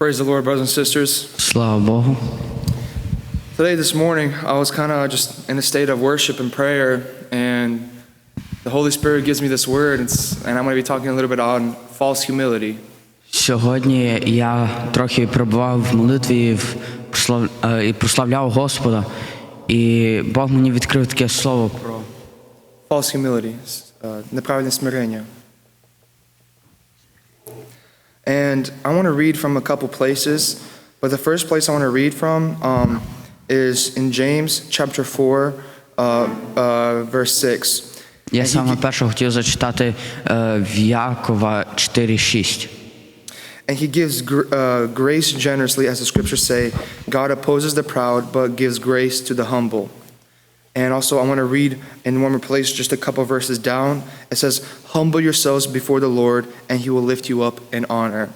Praise the Lord, brothers and sisters. Слава Богу. Today, this morning, I was kind of just in a state of worship and prayer, and the Holy Spirit gives me this word, it's, and I'm going to be talking a little bit on false humility. Сьогодні я трохи перебував в молитві і, в прослав... е, і прославляв Господа. І Бог мені відкрив таке слово про False humility, uh, неправильное смирение. And I want to read from a couple places, but the first place I want to read from um, is in James chapter 4, uh, uh, verse 6. Я And he саме gi- перше хотів зачитати е, в Якова 4.6. And he gives gr- uh, grace generously, as the scriptures say, God opposes the proud, but gives grace to the humble. And also, I want to read in one more place, just a couple verses down. It says, Humble yourselves before the Lord, and he will lift you up in honor.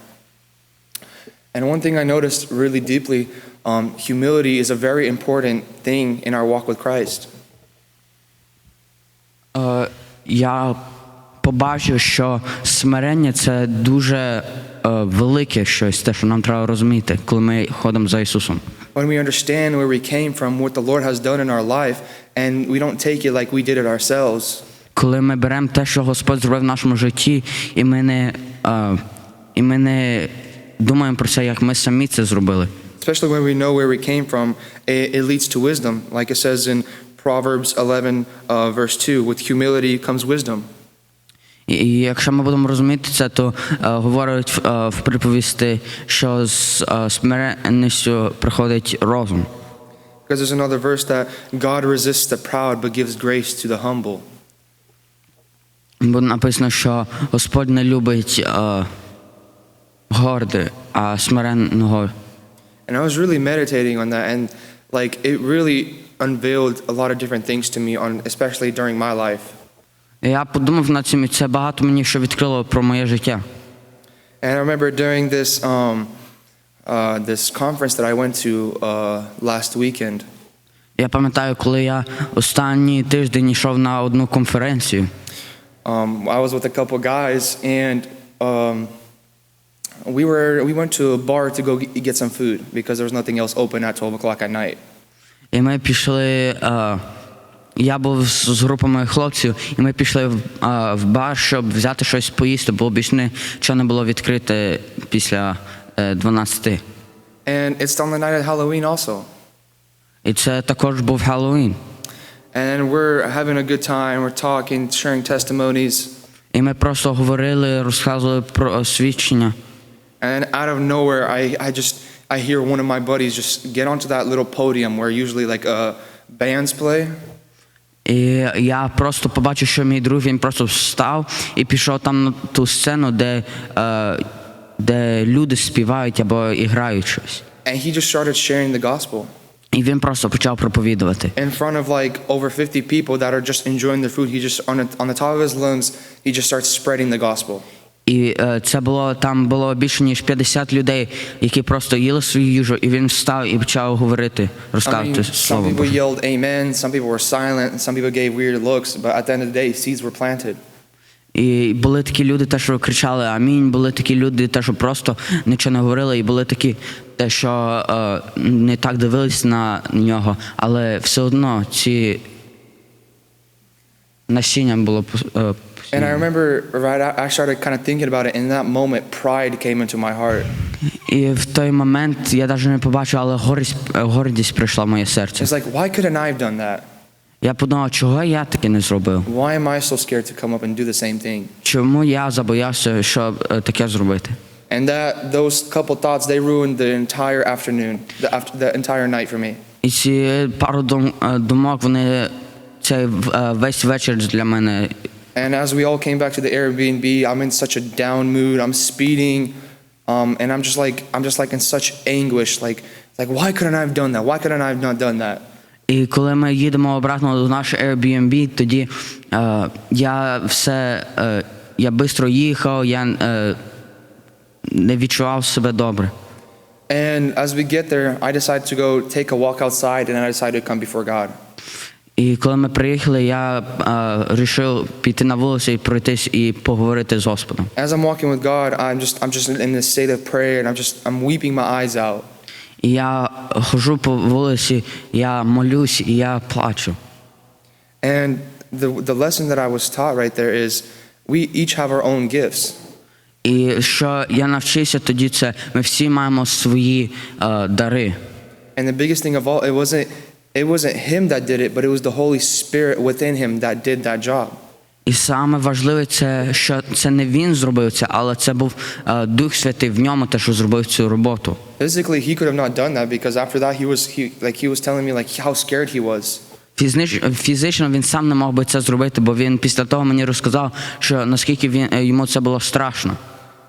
And one thing I noticed really deeply um, humility is a very important thing in our walk with Christ. Е, Я побачив, що смирення це дуже е, велике щось, те, що нам треба розуміти, коли ми ходимо за Ісусом. When we understand where we came from, what the Lord has done in our life, and we don't take it like we did it ourselves. Коли ми беремо те, що Господь зробив в нашому житті, і ми не, е, і ми не думаємо про це, як ми самі це зробили. especially when we know where we came from, it, it leads to wisdom. Like it says in Proverbs 11, uh, verse 2, with humility comes wisdom. І, якщо ми будемо розуміти це, то е, говорять е, в приповісти, що з е, смиренністю приходить розум. Because there's another verse that God resists the proud but gives grace to the humble. Бо написано, що Господь не любить е, горди, а смиренного. And I was really meditating on that, and like it really unveiled a lot of different things to me, on especially during my life. І Я подумав над цим, і це багато мені що відкрило про моє життя. And I remember during this um, uh, this conference that I went to uh, last weekend. Я пам'ятаю, коли я останній тиждень йшов на одну конференцію. Um, I was with a couple guys, and um, we were we went to a bar to go g- get some food because there was nothing else open at 12 o'clock at night. І ми пішли. Е, я був з, з групами хлопців, і ми пішли в, е, в бар, щоб взяти щось поїсти, бо більше нічого не було відкрите після е, 12. And it's on the night of Halloween also. І це також був Хеллоуін. And we're having a good time. We're talking, sharing testimonies, І ми просто говорили, розказували про е, свідчення. and out of nowhere, I, I just I hear one of my buddies just get onto that little podium where usually like uh, bands play. І я просто побачив, що мій друг він просто встав і пішов там на ту сцену, де, е, де люди співають або і грають щось. And he just started sharing the gospel І він просто почав проповідувати. in front of like over 50 people that are just enjoying their food. He just on, the, on the top of his lungs, he just starts spreading the gospel. І е, це було там було більше ніж 50 людей, які просто їли свою їжу, і він встав і почав говорити, I розказувати mean, some people yelled amen, some people were silent, some people gave weird looks, but at the end of the day, seeds were planted. І були такі люди, те, що кричали Амінь. Були такі люди, те, що просто нічого не говорили, і були такі, те, що е, не так дивились на нього, але все одно ці насіння було е, And I remember right I started kind of thinking about it, and in that moment, pride came into my heart. І в той момент я навіть не побачив, але гордість, гордість прийшла в моє серце. It's like, why couldn't I have done that? Я подумав, чого я таке не зробив? Why am I so scared to come up and do the same thing? Чому я забоявся, щоб е, таке зробити? And that those couple thoughts they ruined the entire afternoon, the, after, the entire night for me. І ці пару дум, е, думок, вони цей е, весь вечір для мене And as we all came back to the Airbnb, I'm in such a down mood. I'm speeding, um, and I'm just like I'm just like in such anguish. Like like why couldn't I have done that? Why couldn't I have not done that? І коли ми їдемо обратно до нашого Airbnb, тоді е, я все, е, я швидко їхав, я е, не відчував себе добре. And as we get there, I decide to go take a walk outside, and I decide to come before God. І коли ми приїхали, я вирішив піти на вулицю і пройтись і поговорити з Господом. As I'm walking with God, I'm just I'm just in this state of prayer and I'm just I'm weeping my eyes out. І я ходжу по вулиці, я молюсь і я плачу. And the the lesson that I was taught right there is we each have our own gifts. І що я навчився тоді, це ми всі маємо свої е, дари. And the biggest thing of all, it wasn't it wasn't him that did it, but it was the Holy Spirit within him that did that job. І саме важливе це, що це не він зробив це, але це був е, Дух Святий в ньому, те, що зробив цю роботу. Physically, he could have not done that because after that he was he like he was telling me like how scared he was. Фізич, фізично він сам не мог би це зробити, бо він після того мені розказав, що наскільки він е, йому це було страшно.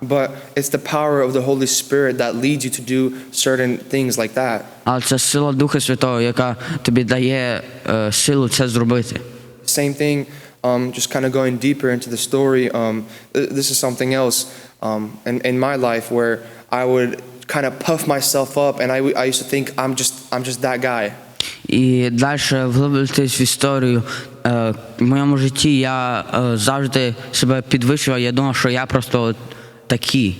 But it's the power of the Holy Spirit that leads you to do certain things like that. Але це сила Духа Святого, яка тобі дає е, силу це зробити. Same thing, um, just kind of going deeper into the story. Um, th- this is something else um, in, in my life where I would kind of puff myself up, and I, w- I used to think I'm just I'm just that guy. І далі вглиблюватись в історію. Е, В моєму житті я е, завжди себе підвищував. Я думав, що я просто от такий.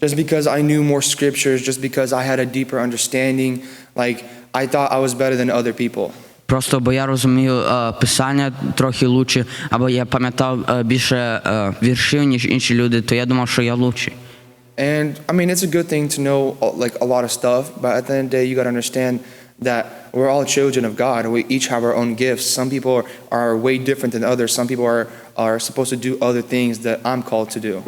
Just because I knew more scriptures, just because I had a deeper understanding, like I thought I was better than other people. Просто бо я розумію е, писання трохи лучше, або я пам'ятав е, більше е, віршів, ніж інші люди, то я думав, що я лучший. And I mean, it's a good thing to know uh, like a lot of stuff, but at the end of the day, you got to understand that we're all children of God. and We each have our own gifts. Some people are, are way different than others. Some people are, are supposed to do other things that I'm called to do.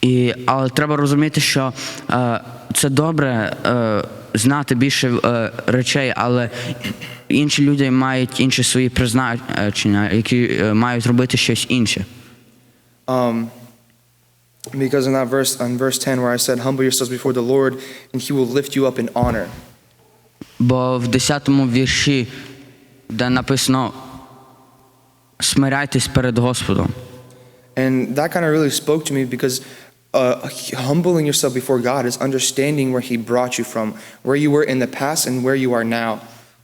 І, але треба розуміти, що е, це добре е, знати більше е, речей, але інші люди мають інші свої призначення, які е, мають робити щось інше. Um, because in that verse, in verse 10, where I said, Humble yourselves before the Lord, and he will lift you up in honor. Бо в 10-му вірші, де написано смиряйтесь перед Господом. And that kind of really spoke to me because uh, humbling yourself before God is understanding where He brought you from, where you were in the past and where you are now.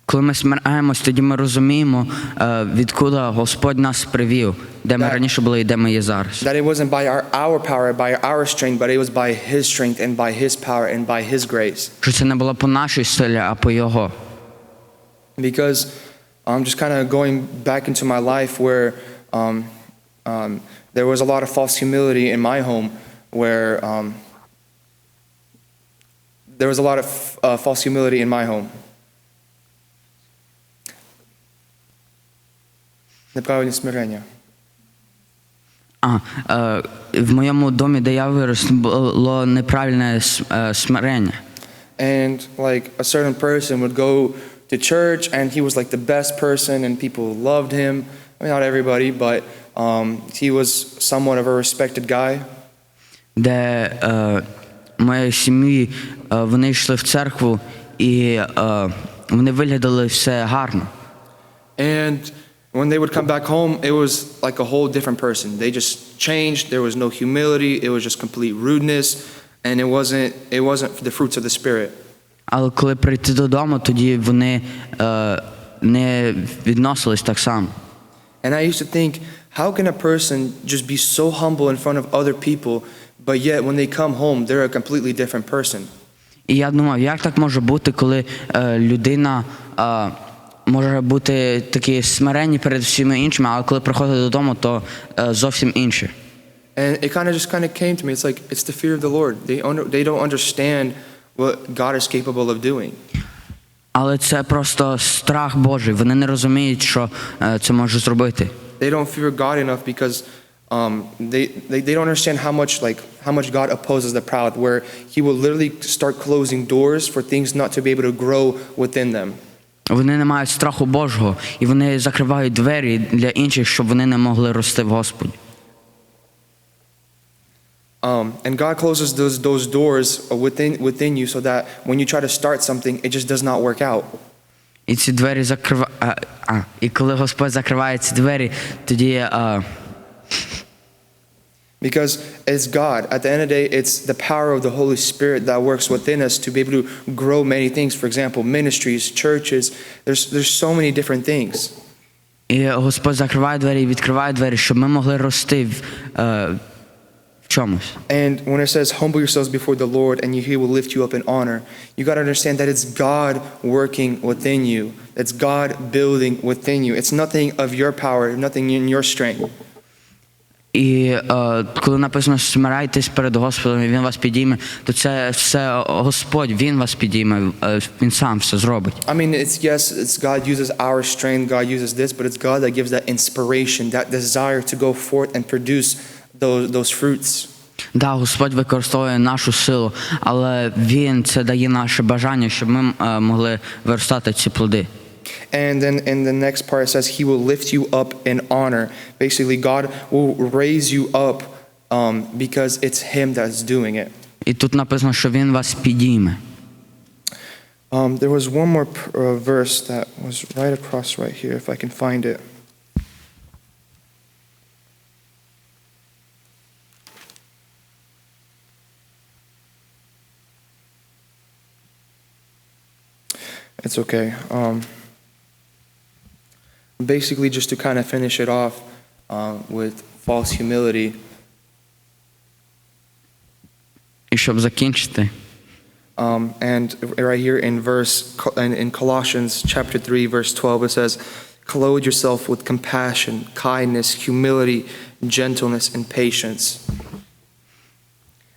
Коли ми смираємось, тоді ми розуміємо, е, відкуди Господь нас привів, де ми Так. раніше були і де ми є зараз. That it wasn't by our, our power, by our strength, but it was by His strength and by His power and by His grace. Що це не було по нашій силі, а по Його. Because I'm just kind of going back into my life where um, um, there was a lot of false humility in my home, where um, there was a lot of uh, false humility in my home. Неправильне смирення. А, е, в моєму домі, де я вирос, було неправильне с- е, смирення. And like a certain person would go to church and he was like the best person and people loved him. I mean, not everybody, but um, he was somewhat of a respected guy. де е, моєї сім'ї е, вони йшли в церкву і е, вони виглядали все гарно. And when they would come back home, it was like a whole different person. They just changed. There was no humility. It was just complete rudeness, and it wasn't. It wasn't the fruits of the spirit. Але коли прийти додому, тоді вони е, не відносились так само. And I used to think, how can a person just be so humble in front of other people, but yet when they come home, they're a completely different person? І я думав, як так може бути, коли е, людина е, може бути такі смиренні перед всіма іншими, але коли приходить додому, то е, зовсім інше. And it kind of just kind of came to me. It's like it's the fear of the Lord. They under, they don't understand what God is capable of doing. Але це просто страх Божий. Вони не розуміють, що е, це може зробити. They don't fear God enough because um, they, they, they don't understand how much like how much God opposes the proud, where He will literally start closing doors for things not to be able to grow within them. Вони не мають страху Божого, і вони закривають двері для інших, щоб вони не могли рости в Господі. Um, and God closes those, those doors within, within you so that when you try to start something, it just does not work out. І ці двері закрива... а, а, і коли Господь закриває ці двері, тоді а, Because it's God. At the end of the day, it's the power of the Holy Spirit that works within us to be able to grow many things. For example, ministries, churches. There's, there's so many different things. І Господь закриває двері і відкриває двері, щоб ми могли рости в, е, в чомусь. And when it says, humble yourselves before the Lord and He will lift you up in honor, you got to understand that it's God working within you. It's God building within you. It's nothing of your power, nothing in your strength. І е, коли написано смирайтесь перед Господом, і Він вас підійме, то це все Господь, Він вас підійме, е, Він сам все зробить. I mean, it's yes, it's God uses our strength, God uses this, but it's God that gives that inspiration, that desire to go forth and produce those, those fruits. Да, Господь використовує нашу силу, але Він це дає наше бажання, щоб ми е, могли виростати ці плоди. And then in the next part, it says, He will lift you up in honor. Basically, God will raise you up um, because it's Him that's doing it. І тут написано, що Він вас підійме. Um, there was one more uh, verse that was right across right here, if I can find it. It's okay. Um, basically, just to kind of finish it off uh, with false humility. І щоб закінчити, Um, and right here in verse in, in Colossians chapter 3 verse 12 it says clothe yourself with compassion kindness humility gentleness and patience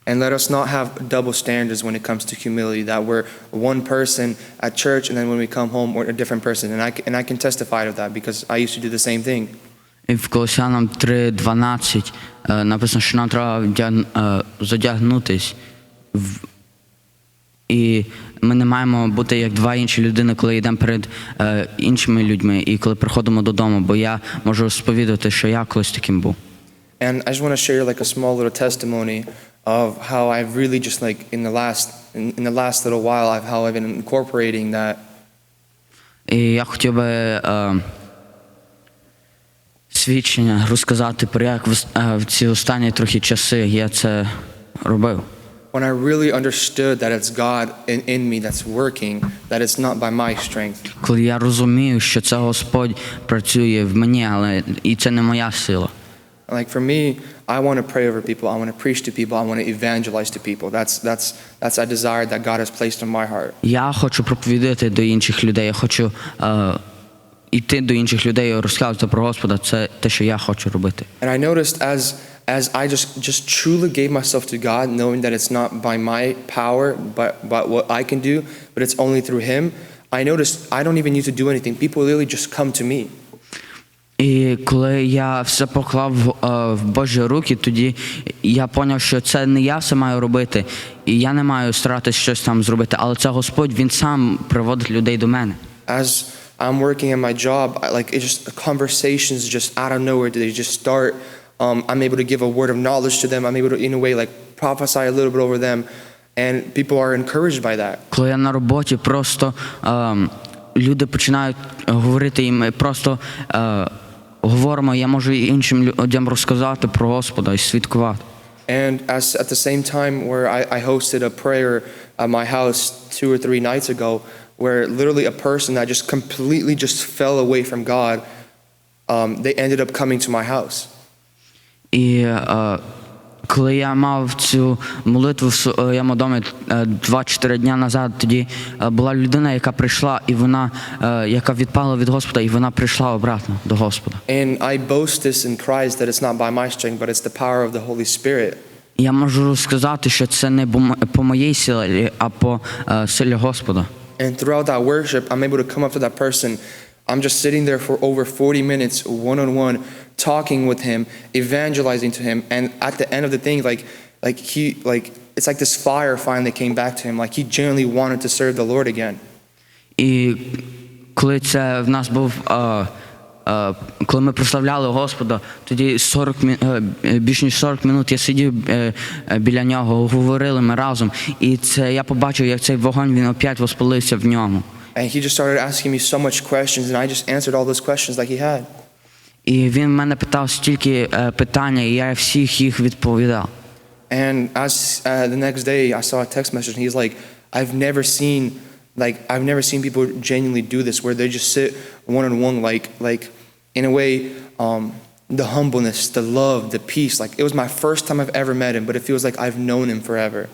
And let us not have double standards when it comes to humility that we're one person at church and then when we come home we're a different person and I, and I can testify to that because I used to do the same thing і в Колосянам 3.12 е, написано, що нам треба вдяг- е, задягнутись. В... І ми не маємо бути як два інші людини, коли йдемо перед е, іншими людьми і коли приходимо додому, бо я можу сповідати, що я колись таким був. And I just want to share like a small little testimony of how I've really just like in the last in, in the last little while I've how I've been incorporating that І я хотів би е, свідчення розказати про як в, е, в ці останні трохи часи я це робив. when I really understood that it's God in, in me that's working, that it's not by my strength. Коли я розумію, що це Господь працює в мені, але і це не моя сила. Like for me, I want to pray over people. I want to preach to people. I want to evangelize to people. That's that's that's a desire that God has placed in my heart. Я хочу проповідати до інших людей, я хочу е, йти до інших людей і розказувати про Господа. Це те, що я хочу робити. And I noticed as as I just just truly gave myself to God, knowing that it's not by my power, but but what I can do, but it's only through Him. I noticed I don't even need to do anything. People literally just come to me. І коли я все поклав в, е, Божі руки, тоді я зрозумів, що це не я все маю робити, і я не маю старатися щось там зробити, але це Господь, Він сам приводить людей до мене. As I'm working at my job, like it just conversations just out of nowhere. They just start. Um, I'm able to give a word of knowledge to them. I'm able to, in a way, like prophesy a little bit over them, and people are encouraged by that. Коли я на роботі, просто е, люди починають говорити їм, просто е, говоримо, я можу і іншим людям розказати про Господа і свідкувати. And as at the same time, where I, I hosted a prayer at my house two or three nights ago, where literally a person that just completely just fell away from God, um, they ended up coming to my house. І е, коли я мав цю молитву в своєму домі е, 2-4 дня назад, тоді е, була людина, яка прийшла, і вона, е, яка відпала від Господа, і вона прийшла обратно до Господа. And I boast this in Christ that it's not by my strength, but it's the power of the Holy Spirit. Я можу сказати, що це не по моїй силі, а по е, силі Господа. And throughout that worship, I'm able to come up to that person. I'm just sitting there for over 40 minutes, one on one, talking with him, evangelizing to him. And at the end of the thing, like, like he, like, it's like this fire finally came back to him. Like he genuinely wanted to serve the Lord again. І коли це в нас був, е, е, коли ми прославляли Господа, тоді 40, мі- е, більш ніж 40 минут я сидів е, е, біля нього, говорили ми разом. І це я побачив, як цей вогонь він опять воспалився в ньому. And he just started asking me so much questions, and I just answered all those questions like he had. І він мене питав стільки е, питання, і я всіх їх відповідав. And as uh, the next day, I saw a text message, and he's like, "I've never seen, like, I've never seen people genuinely do this, where they just sit one on one, like, like, in a way, um, the humbleness, the love, the peace. Like it was my first time I've ever met him, but it feels like I've known him forever.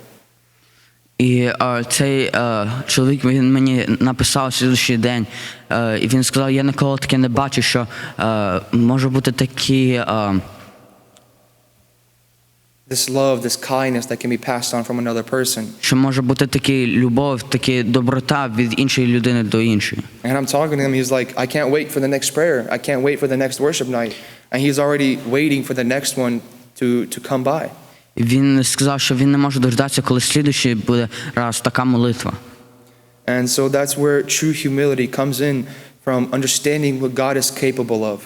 І е, цей е, чоловік він мені написав слідуючий день, е, і він сказав: я ніколи таке не бачу, що е, може бути такі. Е, This love, this kindness that can be passed on from another person. що може бути такі любов, такі доброта від іншої людини до іншої. And I'm talking to him. He's like, I can't wait for the next prayer. I can't wait for the next worship night. And he's already waiting for the next one to, to come by. Він сказав, що він не може дождатися, коли слідуючий буде раз така молитва. And so that's where true humility comes in from understanding what God is capable of.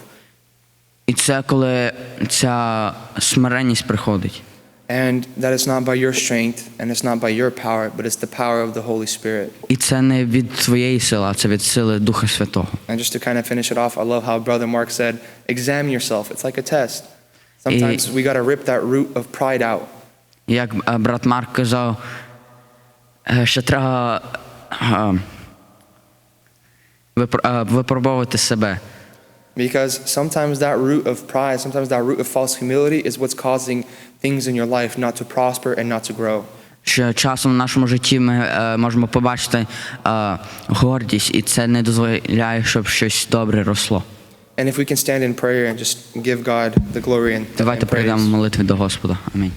І це коли ця смиренність приходить. And that it's not by your strength and it's not by your power, but it's the power of the Holy Spirit. І це не від твоєї сили, а це від сили Духа Святого. And just to kind of finish it off, I love how Brother Mark said, examine yourself. It's like a test. Sometimes we got to rip that root of pride out. Як е, брат Марк казав, е, що треба е, випр- е, випробовувати себе. Because sometimes that root of pride, sometimes that root of false humility is what's causing things in your life not to prosper and not to grow. Що часом в нашому житті ми е, можемо побачити е, гордість, і це не дозволяє, щоб щось добре росло. And if we can stand in prayer and just give God the glory and, Давайте and praise. прийдемо молитві до Господа. Амінь.